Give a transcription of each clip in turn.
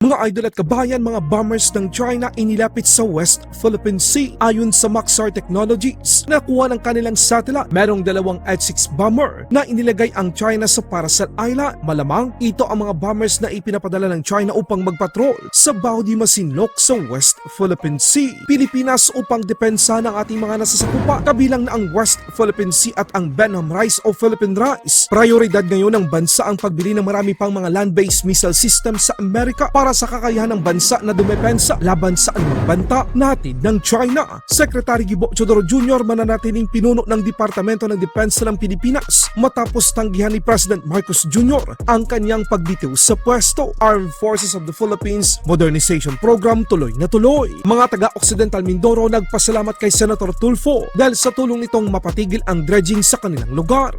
Mga idol at kabayan, mga bombers ng China inilapit sa West Philippine Sea. Ayon sa Maxar Technologies, nakuha ng kanilang satellite. Merong dalawang H-6 bomber na inilagay ang China sa Paracel Island. Malamang ito ang mga bombers na ipinapadala ng China upang magpatrol sa Baudi Masinloc sa West Philippine Sea. Pilipinas upang depensa ng ating mga nasasakupa kabilang na ang West Philippine Sea at ang Benham Rice o Philippine Rice. Prioridad ngayon ng bansa ang pagbili ng marami pang mga land-based missile system sa Amerika para sa kakayahan ng bansa na dumepensa laban sa anumang banta natin ng China. Secretary Gibo Chodoro Jr. mananatiling pinuno ng Departamento ng Depensa ng Pilipinas matapos tanggihan ni President Marcos Jr. ang kanyang pagbitiw sa pwesto. Armed Forces of the Philippines Modernization Program tuloy na tuloy. Mga taga-Occidental Mindoro nagpasalamat kay Senator Tulfo dahil sa tulong nitong mapatigil ang dredging sa kanilang lugar.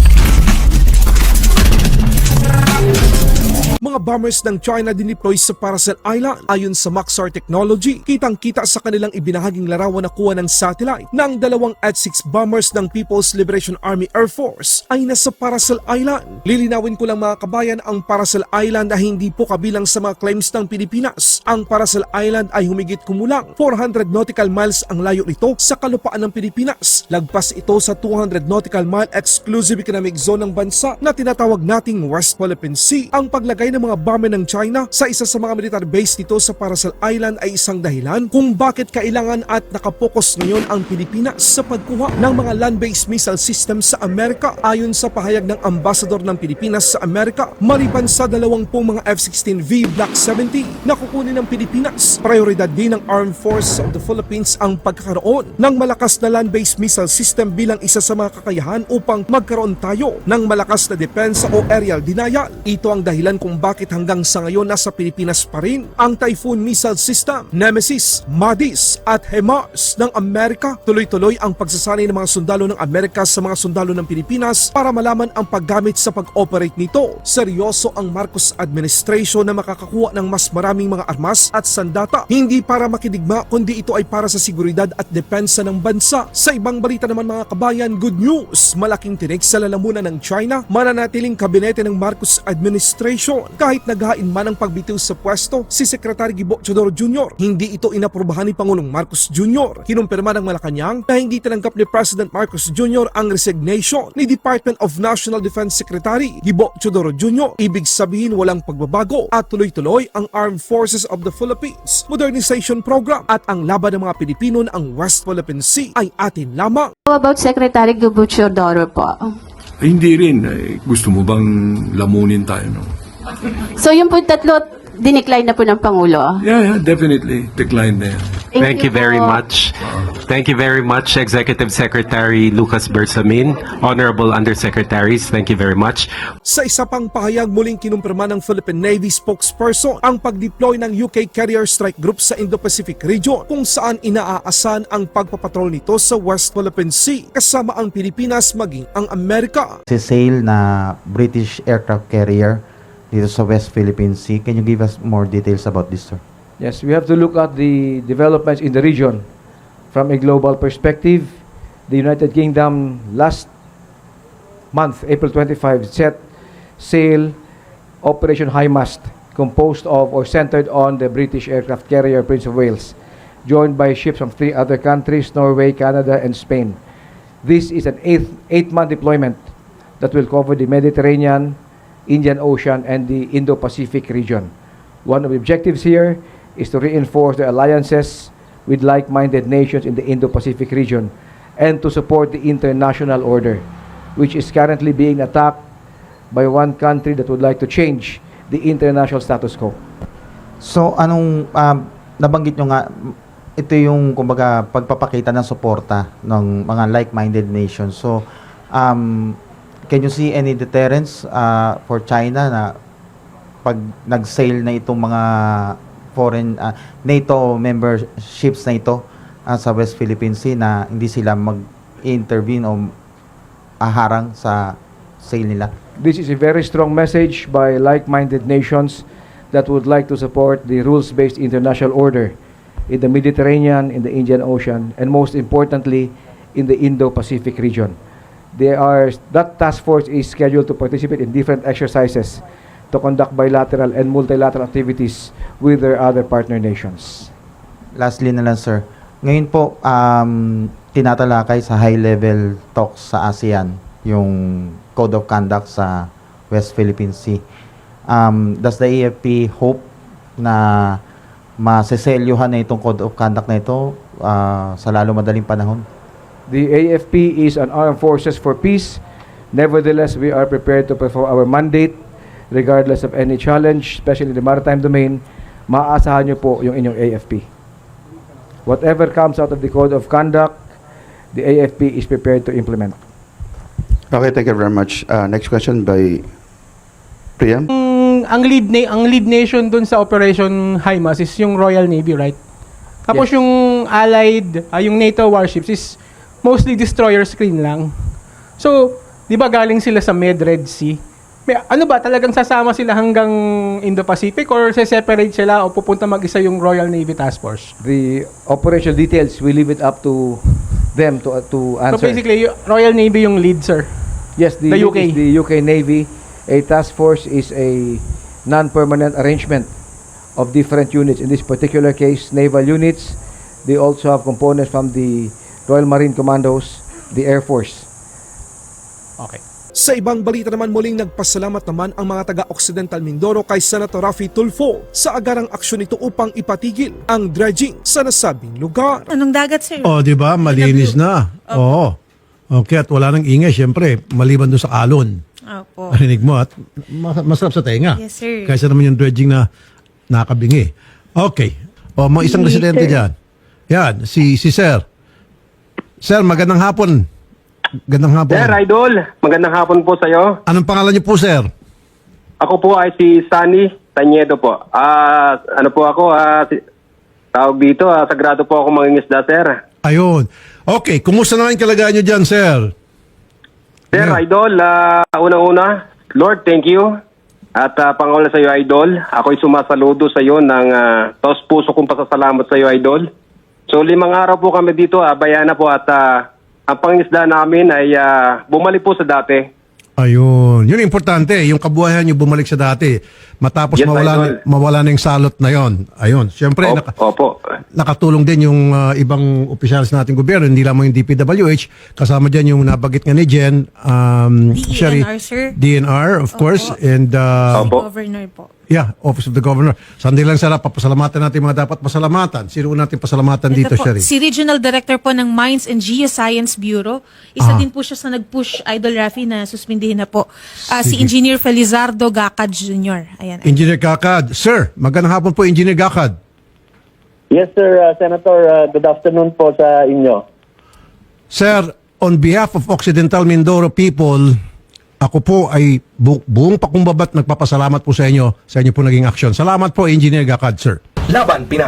Mga bombers ng China dineploy sa Paracel Island ayon sa Maxar Technology. Kitang-kita sa kanilang ibinahaging larawan na kuha ng satellite ng dalawang H-6 bombers ng People's Liberation Army Air Force ay nasa Paracel Island. Lilinawin ko lang mga kabayan ang Paracel Island ay hindi po kabilang sa mga claims ng Pilipinas. Ang Paracel Island ay humigit kumulang 400 nautical miles ang layo nito sa kalupaan ng Pilipinas. Lagpas ito sa 200 nautical mile exclusive economic zone ng bansa na tinatawag nating West Philippine Sea. Ang paglagay ng mga bomber ng China sa isa sa mga military base nito sa Paracel Island ay isang dahilan kung bakit kailangan at nakapokus ngayon ang Pilipinas sa pagkuha ng mga land-based missile system sa Amerika ayon sa pahayag ng ambasador ng Pilipinas sa Amerika maliban sa dalawang pong mga F-16V Block 70 na kukunin ng Pilipinas. Prioridad din ng Armed Forces of the Philippines ang pagkakaroon ng malakas na land-based missile system bilang isa sa mga kakayahan upang magkaroon tayo ng malakas na depensa o aerial denial. Ito ang dahilan kung bakit hanggang sa ngayon nasa Pilipinas pa rin ang Typhoon Missile System, Nemesis, MADIS at HEMARS ng Amerika. Tuloy-tuloy ang pagsasanay ng mga sundalo ng Amerika sa mga sundalo ng Pilipinas para malaman ang paggamit sa pag-operate nito. Seryoso ang Marcos administration na makakakuha ng mas maraming mga armas at sandata. Hindi para makidigma kundi ito ay para sa seguridad at depensa ng bansa. Sa ibang balita naman mga kabayan, good news! Malaking tinig sa lalamunan ng China, mananatiling kabinete ng Marcos administration. Kahit naghain man ang pagbitiw sa pwesto, si Secretary Gibo Chodoro Jr. hindi ito inaprubahan ni Pangulong Marcos Jr. Kinumpirma ng Malacanang na hindi tinanggap ni President Marcos Jr. ang resignation ni Department of National Defense Secretary Gibo Chodoro Jr. Ibig sabihin walang pagbabago at tuloy-tuloy ang Armed Forces of the Philippines Modernization Program at ang laban ng mga Pilipino na ang West Philippine Sea ay atin lamang. How about Secretary Gubuchodoro po? Eh, hindi rin. Eh, gusto mo bang lamunin tayo, no? So yung po tatlo, dinecline na po ng Pangulo. Yeah, yeah, definitely. Decline na yan. Thank you very po. much. Thank you very much, Executive Secretary Lucas Bersamin, Honorable Undersecretaries. Thank you very much. Sa isa pang pahayag muling kinumpirma ng Philippine Navy spokesperson ang pag-deploy ng UK Carrier Strike Group sa Indo-Pacific region kung saan inaaasan ang pagpapatrol nito sa West Philippine Sea kasama ang Pilipinas maging ang Amerika. si sail na British aircraft carrier dito sa West Philippine Sea. Can you give us more details about this, sir? Yes, we have to look at the developments in the region from a global perspective. The United Kingdom last month, April 25, set sail Operation High Mast, composed of or centered on the British aircraft carrier Prince of Wales, joined by ships from three other countries, Norway, Canada, and Spain. This is an eight, eight-month deployment that will cover the Mediterranean, Indian Ocean, and the Indo-Pacific region. One of the objectives here is to reinforce the alliances with like-minded nations in the Indo-Pacific region and to support the international order, which is currently being attacked by one country that would like to change the international status quo. So, anong um, nabanggit nyo nga, ito yung kumbaga pagpapakita ng suporta ng mga like-minded nations. So, um, can you see any deterrence uh, for China na pag nag-sail na itong mga foreign uh, NATO member ships na ito uh, sa West Philippine Sea na hindi sila mag-intervene o aharang sa sail nila? This is a very strong message by like-minded nations that would like to support the rules-based international order in the Mediterranean, in the Indian Ocean, and most importantly, in the Indo-Pacific region. They are, that task force is scheduled to participate in different exercises to conduct bilateral and multilateral activities with their other partner nations. Lastly na lang, sir. Ngayon po, um, tinatalakay sa high-level talks sa ASEAN yung Code of Conduct sa West Philippine Sea. Um, does the AFP hope na maseselyuhan na itong Code of Conduct na ito ah, sa lalo madaling panahon? The AFP is an armed forces for peace. Nevertheless, we are prepared to perform our mandate regardless of any challenge, especially in the maritime domain. Maaasahan niyo po yung inyong AFP. Whatever comes out of the code of conduct, the AFP is prepared to implement. Okay, thank you very much. Uh, next question by Priam. Ang, ang lead na ang lead nation dun sa Operation HIMARS is yung Royal Navy, right? Tapos Yes. yung allied, ah, yung NATO warships is mostly destroyer screen lang. So, 'di ba galing sila sa Med Red Sea? May, ano ba talagang sasama sila hanggang Indo-Pacific or se-separate sila o pupunta mag-isa yung Royal Navy Task Force? The operational details, we leave it up to them to, to So answer. basically, yung Royal Navy yung lead, sir. Yes, the, The UK. UK. is the UK Navy. A task force is a non-permanent arrangement of different units. In this particular case, naval units. They also have components from the Royal Marine Commandos, the Air Force. Okay. Sa ibang balita naman muling nagpasalamat naman ang mga taga-Occidental Mindoro kay Senator Rafi Tulfo sa agarang aksyon nito upang ipatigil ang dredging sa nasabing lugar. Anong dagat, sir? Oh, di ba? Malinis na. Oo. Okay, at wala nang ingay, syempre, maliban doon sa alon. Opo. Narinig mo at mas- masarap sa tenga. Yes, sir. Kaysa naman yung dredging na nakabingi. Okay. O, mga isang residente dyan. Yan, si, si Sir. Sir, magandang hapon. Magandang hapon. Sir, Idol, magandang hapon po sa iyo. Anong pangalan niyo po, Sir? Ako po ay si Sunny Tanyedo po. Ah, ano po ako, ah, si- tawag dito, ah, sagrado po ako mangingisda, sir. Ayun. Okay, kumusta naman yung kalagayan niyo dyan, Sir? Sir, Yeah. Idol, ah, unang-una, Lord, thank you. At uh, pangawala sa iyo, Idol. Ako'y sumasaludo sa iyo ng uh, taos puso kong pasasalamat sa iyo, Idol. So, limang araw po kami dito, ah, bayana po, at ah, ang pangingisda namin ay ah, bumalik po sa dati. Ayun. Yun importante. Yung kabuhayan niyo bumalik sa dati. Matapos Yes, mawala, Idol. na, mawala na yung salot na yon. Ayun. Siyempre, Op- naka- Opo. nakatulong din yung uh, ibang opisyalis nating gobyerno, hindi lamang yung DPWH, kasama dyan yung nabagit nga ni Jen, um, DENR, Sherry- sir. DNR, of course, and uh, Opo. Governor po. Yeah, Office of the Governor. Sandali lang sarap, papasalamatan natin mga dapat pasalamatan. Sino natin pasalamatan dito, Ito po, Sherry? si Regional Director po ng Mines and Geoscience Bureau. Isa Ah. din po siya sa nag-push Idol Rafi na suspindihin na po. Ah, si Engineer Felizardo Gacad Jr. Ayan. Engineer Gakad. Sir, magandang hapon po, Engineer Gakad. Yes, sir. Uh, Senator, uh, good afternoon po sa inyo. Sir, on behalf of Occidental Mindoro people, ako po ay bu- buong pakumbabat nagpapasalamat po sa inyo sa inyo po naging aksyon. Salamat po, Engineer Gakad, sir. Laban Pinas.